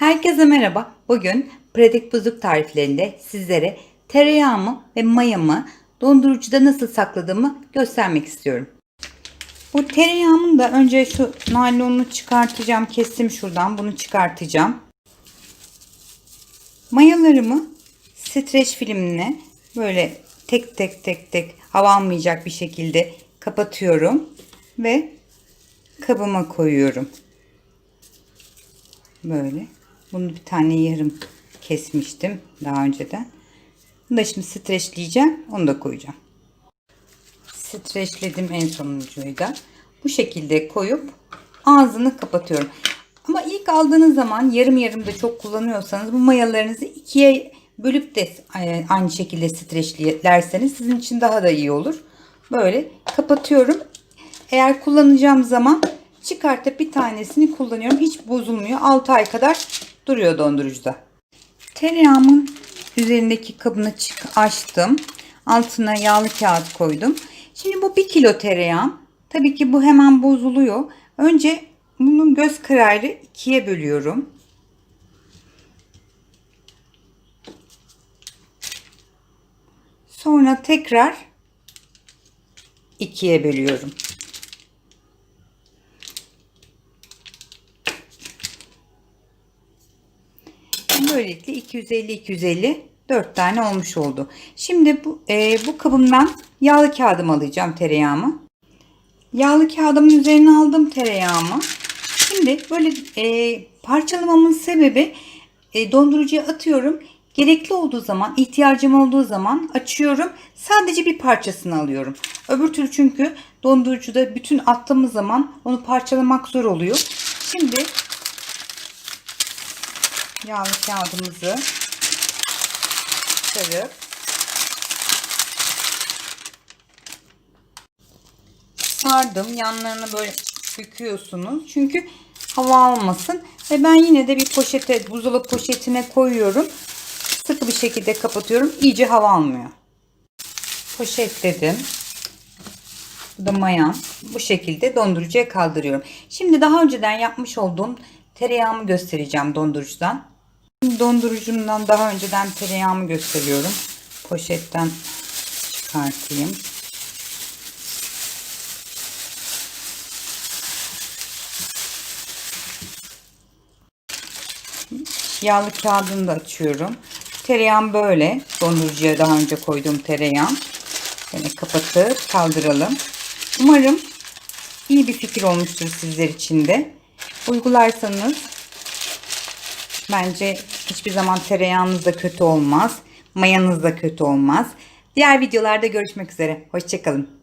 Herkese merhaba. Bugün pratik buzluk tariflerinde sizlere tereyağımı ve mayamı dondurucuda nasıl sakladığımı göstermek istiyorum. Bu tereyağımın da önce şu naylonunu çıkartacağım. Kestim şuradan. Bunu çıkartacağım. Mayalarımı streç filmine böyle tek tek tek tek hava almayacak bir şekilde kapatıyorum ve kabıma koyuyorum. Böyle. Bunu bir tane yarım kesmiştim daha önceden. Bunu da şimdi streçleyeceğim. Onu da koyacağım. Streçledim en sonuncuyu da. Bu şekilde koyup ağzını kapatıyorum. Ama ilk aldığınız zaman yarım yarım da çok kullanıyorsanız bu mayalarınızı ikiye bölüp de e, aynı şekilde streçlerseniz sizin için daha da iyi olur. Böyle kapatıyorum. Eğer kullanacağım zaman çıkartıp bir tanesini kullanıyorum. Hiç bozulmuyor. 6 ay kadar duruyor dondurucuda. Tereyağımın üzerindeki kabını açtım. Altına yağlı kağıt koydum. Şimdi bu 1 kilo tereyağım. Tabii ki bu hemen bozuluyor. Önce bunun göz kararı ikiye bölüyorum. Sonra tekrar ikiye bölüyorum. Böylelikle 250 250 4 tane olmuş oldu. Şimdi bu e, bu kabımdan yağlı kağıdımı alacağım tereyağımı. Yağlı kağıdımın üzerine aldım tereyağımı. Şimdi böyle e, parçalamamın sebebi e, dondurucuya atıyorum. Gerekli olduğu zaman, ihtiyacım olduğu zaman açıyorum. Sadece bir parçasını alıyorum. Öbür türlü çünkü dondurucuda bütün attığımız zaman onu parçalamak zor oluyor. Şimdi yağlı kağıdımızı sarıp sardım. Yanlarını böyle büküyorsunuz. Çünkü hava almasın. Ve ben yine de bir poşete, buzdolabı poşetine koyuyorum. Sıkı bir şekilde kapatıyorum. İyice hava almıyor. Poşetledim. Bu da mayan. Bu şekilde dondurucuya kaldırıyorum. Şimdi daha önceden yapmış olduğum tereyağımı göstereceğim dondurucudan. Dondurucumdan daha önceden tereyağımı gösteriyorum. Poşetten çıkartayım. Yağlı kağıdını da açıyorum. Tereyağım böyle. Dondurucuya daha önce koyduğum tereyağım. Böyle kapatıp kaldıralım. Umarım iyi bir fikir olmuştur sizler için de. Uygularsanız bence hiçbir zaman tereyağınız da kötü olmaz. Mayanız da kötü olmaz. Diğer videolarda görüşmek üzere. Hoşçakalın.